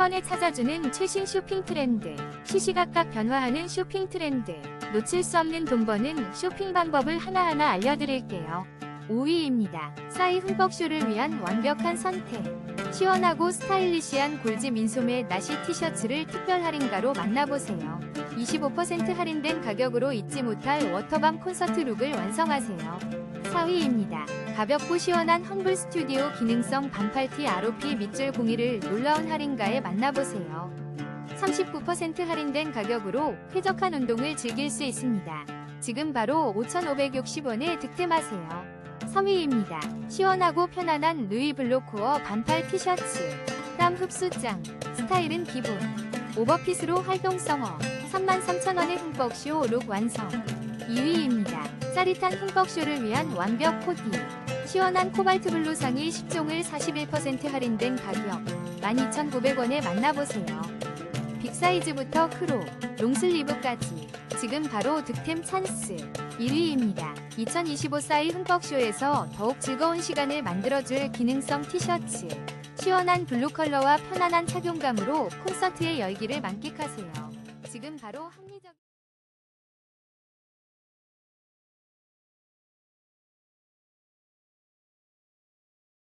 번에 찾아주는 최신 쇼핑 트렌드, 시시각각 변화하는 쇼핑 트렌드, 놓칠 수 없는 돈 버는 쇼핑 방법을 하나하나 알려드릴게요. 5위입니다. 싸이 흠뻑쇼를 위한 완벽한 선택. 시원하고 스타일리시한 골지 민소매 나시 티셔츠를 특별 할인가로 만나보세요. 25% 할인된 가격으로 잊지 못할 워터밤 콘서트 룩을 완성하세요. 4위입니다. 가볍고 시원한 험블 스튜디오 기능성 반팔티 ROP 밑줄 공의를 놀라운 할인가에 만나보세요. 39% 할인된 가격으로 쾌적한 운동을 즐길 수 있습니다. 지금 바로 5,560원에 득템하세요. 3위입니다. 시원하고 편안한 루이 블로 코어 반팔 티셔츠. 땀 흡수장. 스타일은 기본. 오버핏으로 활동성어. 33,000원의 흠뻑쇼 룩 완성. 2위입니다. 짜릿한 흠뻑쇼를 위한 완벽 코디. 시원한 코발트 블루 상의 10종을 41% 할인된 가격 12,900원에 만나보세요. 빅사이즈부터 크롭, 롱슬리브까지 지금 바로 득템 찬스 1위입니다. 2025 싸이 흠뻑쇼에서 더욱 즐거운 시간을 만들어줄 기능성 티셔츠 시원한 블루 컬러와 편안한 착용감으로 콘서트의 열기를 만끽하세요. 지금 바로 합리적